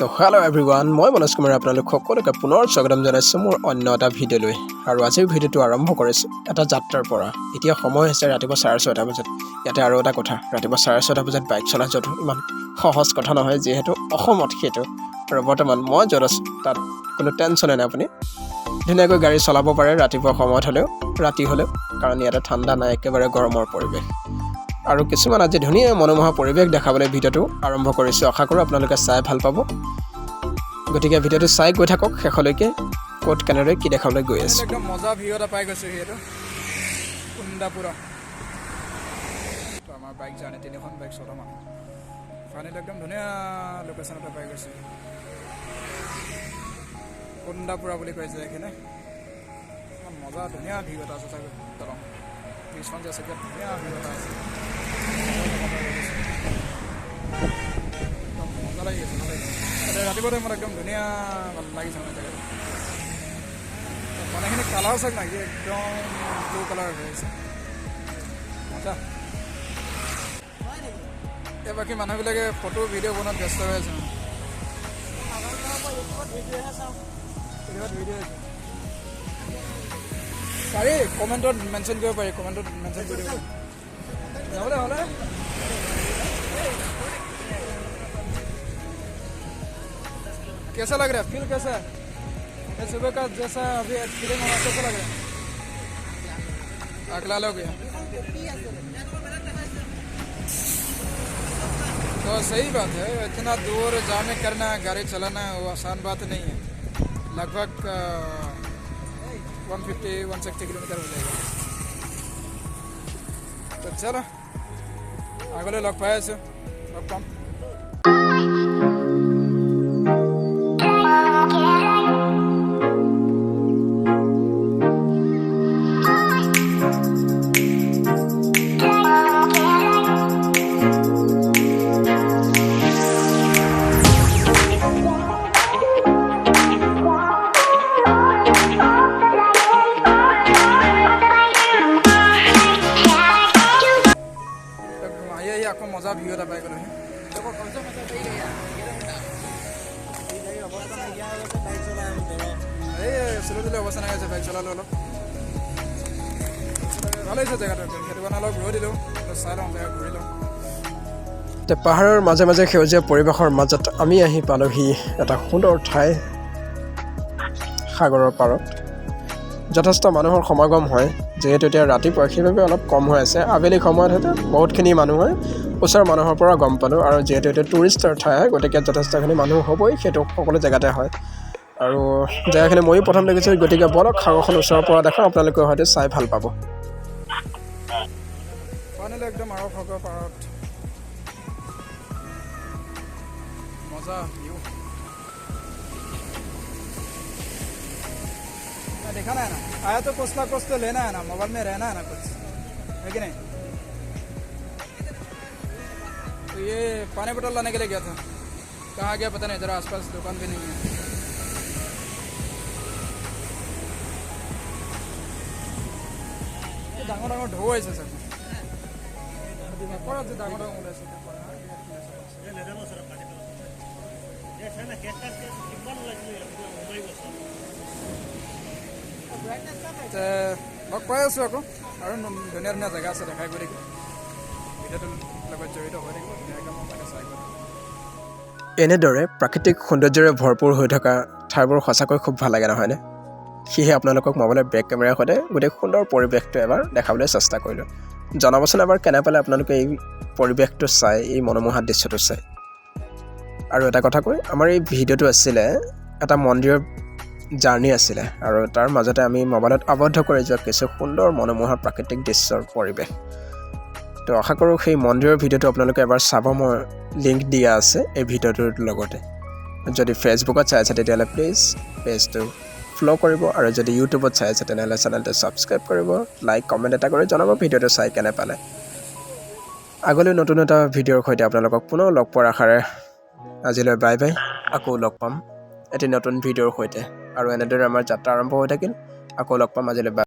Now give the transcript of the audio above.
তো hello everyone মই মনোজ কুমাৰে আপোনালোক সকলোকে পুনৰ স্বাগতম জনাইছোঁ মোৰ অন্য এটা ভিডিঅ'লৈ। আৰু আজিৰ ভিডিঅ'টো আৰম্ভ কৰিছোঁ এটা যাত্ৰাৰ পৰা। এতিয়া সময় হৈছে ৰাতিপুৱা চাৰে ছয়টা বজাত। ইয়াতে আৰু এটা কথা ৰাতিপুৱা চাৰে ছয়টা বজাত বাইক চলা যোৱাটো ইমান সহজ কথা নহয় যিহেতু অসমত সেইটো। আৰু বৰ্তমান মই য'ত আছোঁ তাত কোনো টেনশ্যনে নাই আপুনি? ধুনীয়াকৈ গাড়ী চলাব পাৰে ৰাতিপুৱা সময়ত হ'লেও ৰাতি হ'লেও কাৰণ ইয়াতে ঠাণ্ডা নাই একেবাৰে গৰমৰ পৰিৱেশ। আৰু কিছুমান আজি ধুনীয়া মনোমোহা পৰিৱেশ দেখাবলৈ ভিডিঅ'টো আৰম্ভ কৰিছোঁ। আশা কৰোঁ আপোনালোকে চাই ভালো পাব। গতিকে ভিডিঅ'টো চাই গৈ থাকক। শেষলৈকে ক'ত কেনেদৰে কি দেখাবলৈ গৈ আছে। একদম মজা ভিউ এটা পাই গৈছোঁ সেইটো। কুন্দাপুৰা আমাৰ বাইক জানে তিনিখন বাইক চলাম মানুহ ফাইনেল একদম ধুনীয়া লোকেশ্যন এটা পাই গৈছে। কুন্দাপুৰা বুলি কৈছে এইখিনি। ইমান মজা, ধুনীয়া ভিউ এটা আছে চাগে। দলং। ব্ৰিজখন যে আছে ধুনীয়া ভিউ এটা আছে। একদম মজা লাগি আছে ভাল লাগিছে তাতে ৰাতিপুৱা টাইমত একদম ধুনীয়া লাগিছে মানে জেগাটো পানীখিনি কালাৰ চাওক না কি একদম ব্লু কালাৰ হৈ আছে এই বাকী মানুহবিলাকে ফটো ভিডিঅ' বনোৱাত ব্যস্ত হৈ আছে পাৰি কমেণ্টত মেনশ্যন কৰিব পাৰি কমেণ্টত মেনশ্যন কৰি দিব পাৰি कैसा लग रहा है फील कैसा है सुबह का जैसा अभी फीलिंग होना कैसा लग रहा है अगला लोग तो सही बात है इतना दूर जाने करना गाड़ी चलाना वो आसान बात नहीं है लगभग one fifty one sixty kilometre हो जाएगा तो चलो Agora é logo para isso. Logo para. এই চলি দিলে অৱস্থা বাইক চলালোঁ অলপ। ভাল লাগিছে জেগাটো একদম সেইটো কাৰণে অলপ ৰৈ দিলোঁ চাই লওঁ জেগা ঘূৰি লওঁ। তে পাহাৰৰ মাজে মাজে সেউজীয়া পৰিৱেশৰ মাজত আমি আহি পালোহি এটা সুন্দৰ ঠাই সাগৰৰ পাৰত। যথেষ্ট মানুহৰ সমাগম হয়। যিহেতু এতিয়া ৰাতিপুৱা সেইবাবে অলপ কম হৈ আছে। আবেলি সময়ত হয়তো বহুতখিনি মানুহ ওচৰৰ মানুহৰ পৰা গম পালোঁ। আৰু যিহেতু এতিয়া টুৰিষ্টৰ ঠাই হয় গতিকে যথেষ্টখিনি মানুহ হ'বই সেইটো সকলো জেগাতে হয়। আৰু জেগাখিনি ময়ো প্ৰথম দেখিছোঁ গতিকে বলক সাগৰখন ওচৰৰ পৰা দেখাওঁ আপোনালোকে হয়তো চাই ভাল পাব। मजा व्यू देखा ना है ना आया तो कुछ ना कुछ तो लेना है ना मोबाइल में रहना है ना कुछ है कि नहीं तो ये पानी बोतल लाने के लिए गया था कहाँ गया पता नहीं जरा आसपास दुकान भी नहीं है এই ডাঙৰ ডাঙৰ ঢৌ আহিছে চাগে পৰা যে ডাঙৰ ডাঙৰ ওলাইছে তাৰ পৰা। লগ পাই আছোঁ আকৌ। আৰু ধুনীয়া ধুনীয়া জেগা আছে দেখাই থাকিব। ভিডিঅ'টোৰ লগত জড়িত হৈ থাকিব ধুনীয়াকৈ মই চাই। এনেদৰে প্ৰাকৃতিক সৌন্দৰ্যৰে ভৰপূৰ হৈ থকা ঠাইবোৰ সঁচাকৈ খুব ভাল লাগে নহয়নে? সেয়েহে আপোনালোকক মোবাইলৰ বেক কেমেৰাৰ সৈতে গোটেই সুন্দৰ পৰিৱেশটো এবাৰ দেখাবলৈ চেষ্টা কৰিলোঁ। জনাবচোন এবাৰ কেনে পালে আপোনালোকে এই পৰিৱেশটো চাই এই মনোমোহা দৃশ্যটো চাই? আৰু এটা কথা কৈ আমাৰ এই ভিডিঅ'টো আছিলে এটা মন্দিৰৰ জাৰ্ণি আছিলে আৰু তাৰ মাজতে আমি মোবাইলত আবদ্ধ কৰি যোৱা কিছু সুন্দৰ মনোমোহা প্ৰাকৃতিক দৃশ্যৰ পৰিৱেশ। তো আশা কৰোঁ সেই মন্দিৰৰ ভিডিঅ'টো আপোনালোকে এবাৰ চাব। মই লিংক দিয়া আছে এই ভিডিঅ'টোৰ লগতে। যদি ফেচবুকত চাই আছে তেতিয়াহ'লে প্লিজ পেজটো ফ'ল' কৰিব আৰু যদি ইউটিউবত চাই আছে তেনেহ'লে চেনেলটো ছাবস্ক্ৰাইব কৰিব লাইক কমেণ্ট এটা কৰি জনাব ভিডিঅ'টো চাই কেনে পালে। আগলৈ নতুন এটা ভিডিঅ'ৰ সৈতে আপোনালোকক পুনৰ লগ পোৱাৰ আশাৰে আজিলৈ বাই বাই আকৌ লগ পাম এটি নতুন ভিডিঅ'ৰ সৈতে। আৰু এনেদৰে আমাৰ যাত্ৰা আৰম্ভ হৈ থাকিল। আকৌ লগ পাম আজিলৈ। বাই